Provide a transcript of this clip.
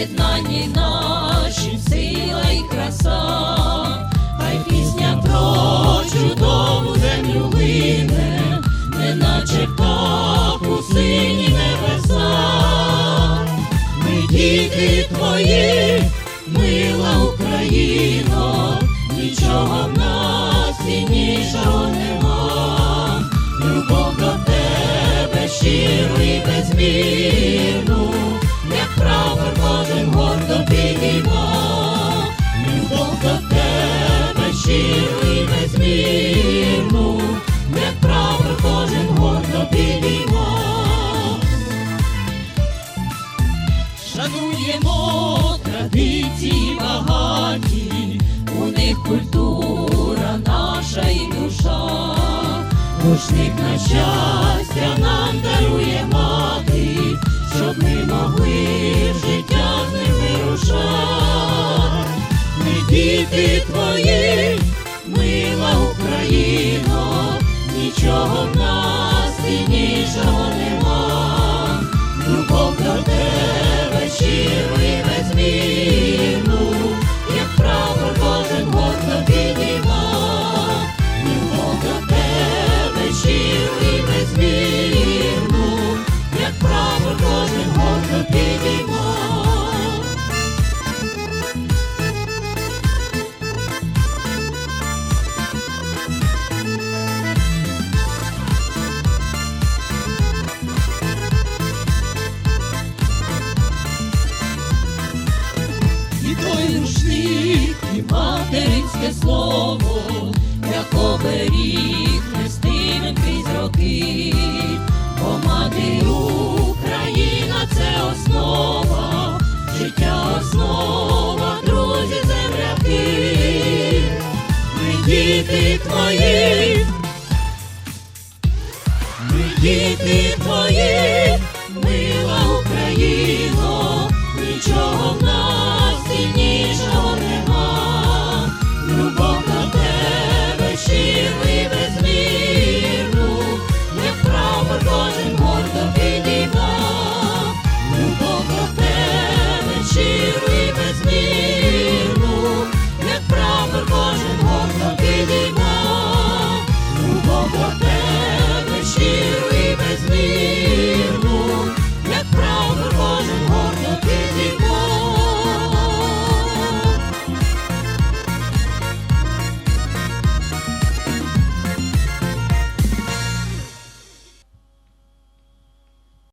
єднанні наші сила і краса, хай пісня про чудову землю лине, неначе птах у сині небеса. Ми діти твої, мила Україно, нічого в нас ціннішого нема. Любов до тебе щиру і кожен гордо підійма. Любов до тебе щиру і безмірну, як прапор кожен гордо підійма. Шануємо традиції багаті, у них культура наша і душа, рушник на щастя нам дарує діти твої, мила Україно, нічого в материнське слово, як оберіг нестиме крізь роки, бо мати Україна це основа, життя основа, друзі, земляки, ми діти твої, ми діти твої,